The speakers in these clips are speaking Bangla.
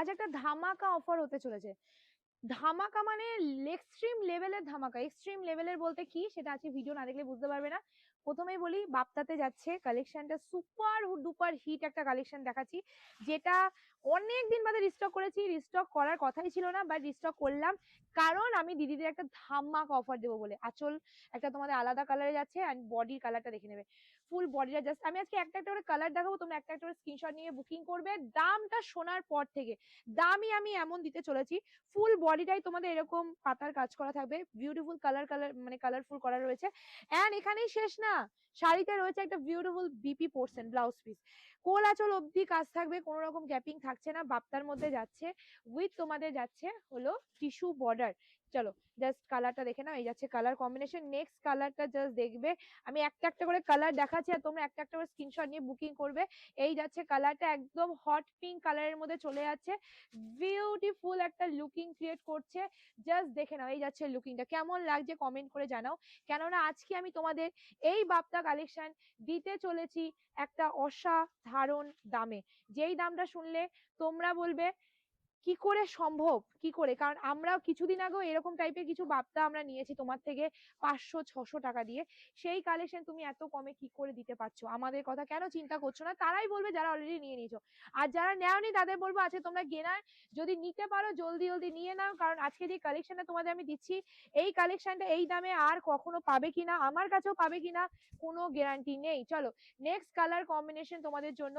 আজ একটা ধামাকা অফার হতে চলেছে। ধামাকা মানে এক্সট্রিম লেভেলের ধামাকা। এক্সট্রিম লেভেলের বলতে কি সেটা আজকে ভিডিও না দেখলে বুঝতে পারবে না। প্রথমেই বলি, বাপ্তাতে যাচ্ছে কালেকশনটা সুপার ডুপার হিট একটা কালেকশন দেখাচ্ছি, যেটা অনেক দিন বাদে রিস্টক করেছি। রিস্টক করার কথাই ছিল না বাট রিস্টক করলাম। কারণ আমি দিদিদের একটা ধামাকা অফার দেবো বলে। আচল একটা তোমাদের আলাদা কালারে যাচ্ছে অ্যান্ড বডির কালারটা দেখে নেবে। ফুল বডিটা জাস্ট আমি আজকে একটা একটা করে কালার দেখাবো, তোমরা একটা একটা করে স্ক্রিনশট নিয়ে বুকিং করবে। দামটা শোনার পর থেকে, দামই আমি এমন দিতে চলেছি। ফুল বডিটাই তোমাদের এরকম পাতার কাজ করা থাকবে। বিউটিফুল কালার কালার মানে কালারফুল করা রয়েছে। অ্যান্ড এখানেই শেষ না। শাড়িতে রয়েছে একটা বিউটিফুল বিপি পোর্শন ব্লাউজ পিস কোলাচল অবধি কাজ থাকবে, কোনো রকম গ্যাপিং থাকছে না। বাপ্তার মধ্যে যাচ্ছে। উইথ তোমাদের যাচ্ছে হলো টিস্যু বর্ডার চলো জাস্ট কালারটা দেখে নাও, এই যাচ্ছে কালার কম্বিনেশন নেক্সট কালারটা জাস্ট দেখবে। আমি একটা একটা করে কালার দেখাচ্ছি আর তোমরা একটা একটা করে স্ক্রিনশট নিয়ে বুকিং করবে। এই যাচ্ছে কালারটা একদম হট পিঙ্ক কালারের মধ্যে চলে যাচ্ছে। বিউটিফুল একটা লুকিং ক্রিয়েট করছে। জাস্ট দেখে নাও, এই যাচ্ছে লুকিংটা কেমন লাগছে কমেন্ট করে জানাও। কেননা আজকে আমি তোমাদের এই বাপ্তা কালেকশন দিতে চলেছি একটা অসাধারণ দামে। যেই দামটা শুনলে তোমরা বলবে কি করে সম্ভব? কি করে? কারণ আমরাও কিছুদিন আগেও এরকম টাইপের কিছু বাপ্তা আমরা নিয়েছি তোমার থেকে পাঁচশো, ছশো টাকা দিয়ে। সেই কালেকশন তুমি এত কমে কি করে দিতে পারছ? আমাদের কথা কেন চিন্তা করছ না? তারাই বলবে যারা অলরেডি নিয়ে নিয়েছো। আর যারা নেওনি তাদের বলব আজকে তোমরা গেনার যদি নিতে পারো, জলদি জলদি নিয়ে নাও। কারণ আজকে যে কালেকশনটা তোমাদের আমি দিচ্ছি, এই কালেকশনটা এই দামে আর কখনো পাবে কিনা, আমার কাছেও পাবে কিনা, কোনো গ্যারান্টি নেই। চলো নেক্সট কালার কম্বিনেশন তোমাদের জন্য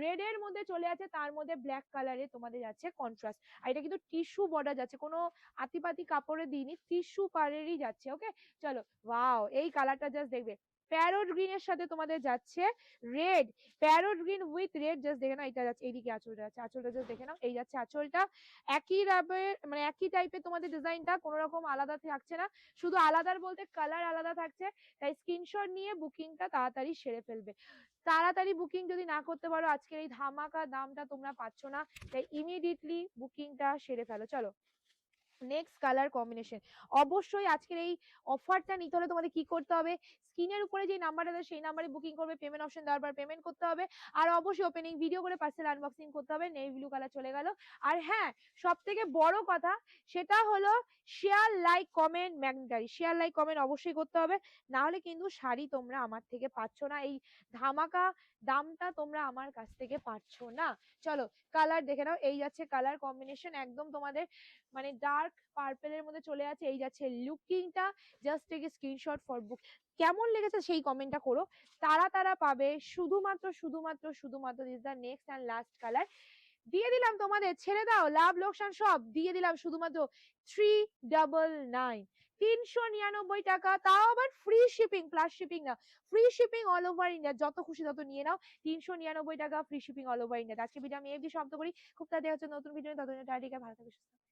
রেড এর মধ্যে চলে আছে, তার মধ্যে ব্ল্যাক কালারে তোমাদের যাচ্ছে কন্ট্রাস্ট আর এটা কিন্তু টিস্যু বর্ডার যাচ্ছে, কোনো আতিপাতি কাপড়ে দিইনি টিস্যু পারেরই যাচ্ছে ওকে চলো ওয়াও এই কালারটা জাস্ট দেখবে। প্যারোট গ্রিন এর সাথে তোমাদের যাচ্ছে red parrot green with red just দেখে নাও এটা যাচ্ছে, এইদিকে আঁচলটা যাচ্ছে, আঁচলটা জাস্ট দেখে নাও, এই যাচ্ছে আঁচলটা। একই রাবের মানে একই টাইপের তোমাদের ডিজাইনটা কোনো রকম আলাদা থাকছে না, শুধু আলাদার বলতে কালার আলাদা থাকছে, তাই স্ক্রিনশট নিয়ে বুকিংটা তাড়াতাড়ি সেরে ফেলবে। তাড়াতাড়ি বুকিং যদি না করতে পারো, আজকের এই ধামাকা দামটা তোমরা পাচ্ছ না, তাই ইমিডিয়েটলি বুকিংটা সেরে ফেলো। চলো। নেক্সট কালার কম্বিনেশন অবশ্যই আজকের এই অফারটা নিতে হলে তোমাদের কি করতে হবে? স্ক্রিনের উপরে যে নাম্বারটা দেয় সেই নাম্বারে বুকিং করবে পেমেন্ট অপশন দেওয়ার পর পেমেন্ট করতে হবে। আর অবশ্যই ওপেনিং ভিডিও করে পার্সেল আনবক্সিং করতে হবে নেভি ব্লু কালার চলে গেল। আর হ্যাঁ সব থেকে বড় কথা, সেটা হলো share like comment ম্যাগনেটারি share like comment অবশ্যই করতে হবে। না হলে কিন্তু শাড়ি তোমরা আমার থেকে পাচ্ছ না। এই ধামাকা দামটা তোমরা আমার কাছ থেকে পাচ্ছ না। চলো কালার দেখে নাও। এই যাচ্ছে কালার কম্বিনেশন একদম তোমাদের মানে ডার্ক পার্পেলের মধ্যে চলে আছে, এই যাচ্ছে লুকিংটা just take screenshot for book কেমন লেগেছে সেই কমেন্টটা করো। তারা তারা পাবে শুধুমাত্র শুধুমাত্র শুধুমাত্র this the next and last colour দিয়ে দিলাম তোমাদের, ছেড়ে দাও, লাভ, লোকসান সব। দিয়ে দিলাম শুধুমাত্র থ্রি ডাবল নাইন তিনশো নিরানব্বই টাকা, তাও আবার ফ্রি শিপিং প্লাস শিপিং না। Free shipping all over India যত খুশি তত নিয়ে নাও। তিনশো নিরানব্বই টাকা free shipping all over India আজকে ভিডিও আমি এফডি শব্দ করি। খুব তাড়াতাড়ি হচ্ছে নতুন ভিডিও ততদিন টাইটিকে ভালো থাকে সুস্থ।